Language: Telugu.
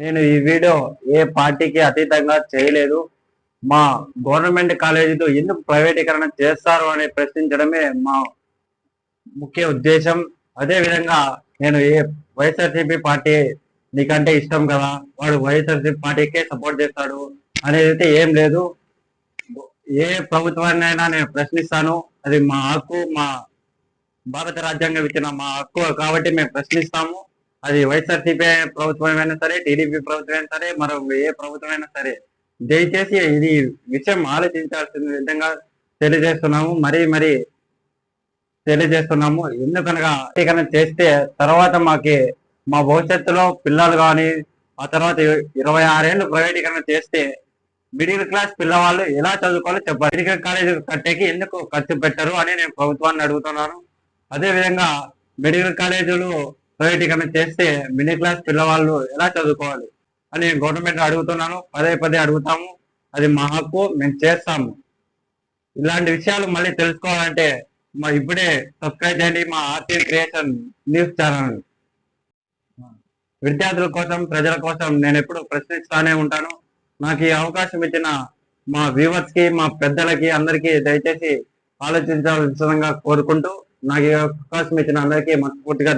నేను ఈ వీడియో ఏ పార్టీకి అతీతంగా చేయలేదు. మా గవర్నమెంట్ కాలేజీలో ఎందుకు ప్రైవేటీకరణ చేస్తారు అని ప్రశ్నించడమే మా ముఖ్య ఉద్దేశం. అదే విధంగా నేను ఏ వైఎస్ఆర్సీపీ పార్టీ నీకంటే ఇష్టం కదా వాడు వైఎస్ఆర్సీపీ పార్టీకే సపోర్ట్ చేస్తాడు అనేది అయితే ఏం లేదు. ఏ ప్రభుత్వాన్ని అయినా నేను ప్రశ్నిస్తాను. అది మా హక్కు మా భారత రాజ్యాంగం ఇచ్చిన మా హక్కు కాబట్టి మేము ప్రశ్నిస్తాము. అది వైఎస్ఆర్సీపీ ప్రభుత్వమైనా సరే టీడీపీ ప్రభుత్వమైనా సరే మరో ఏ ప్రభుత్వమైనా సరే. దయచేసి ఇది విషయం ఆలోచించాల్సిన విధంగా తెలియజేస్తున్నాము. మరీ మరి తెలియజేస్తున్నాము. ఎందుకనగా టీకరణ చేస్తే తర్వాత మాకి మా భవిష్యత్తులో పిల్లలు కానీ ఆ తర్వాత ఇరవై ఆరేళ్ళు ప్రైవేటీకరణ చేస్తే మిడిల్ క్లాస్ పిల్లవాళ్ళు ఎలా చదువుకోవాలో చెప్పాలి. మెడికల్ కాలేజ్ కట్టేకి ఎందుకు ఖర్చు పెట్టరు అని నేను ప్రభుత్వాన్ని అడుగుతున్నాను. అదే విధంగా మెడికల్ కాలేజీలు ప్రైవేటీకరణ చేస్తే మిడిల్ క్లాస్ పిల్లవాళ్ళు ఎలా చదువుకోవాలి అని గవర్నమెంట్ అడుగుతున్నాను. పదే పదే అడుగుతాము. అది మా హక్కు మేము చేస్తాము. ఇలాంటి విషయాలు మళ్ళీ తెలుసుకోవాలంటే మా ఇప్పుడే సబ్స్క్రైబ్ చేయండి. మా ఆర్టీ క్రియేషన్ న్యూస్ ఛానల్. విద్యార్థుల కోసం ప్రజల కోసం నేను ఎప్పుడు ప్రశ్నిస్తానే ఉంటాను. నాకు ఈ అవకాశం ఇచ్చిన మా వ్యూవర్స్కి మా పెద్దలకి అందరికీ దయచేసి ఆలోచించాల్సిందిగా కోరుకుంటూ నాకు ఈ అవకాశం ఇచ్చిన అందరికీ మనస్ఫూర్తిగా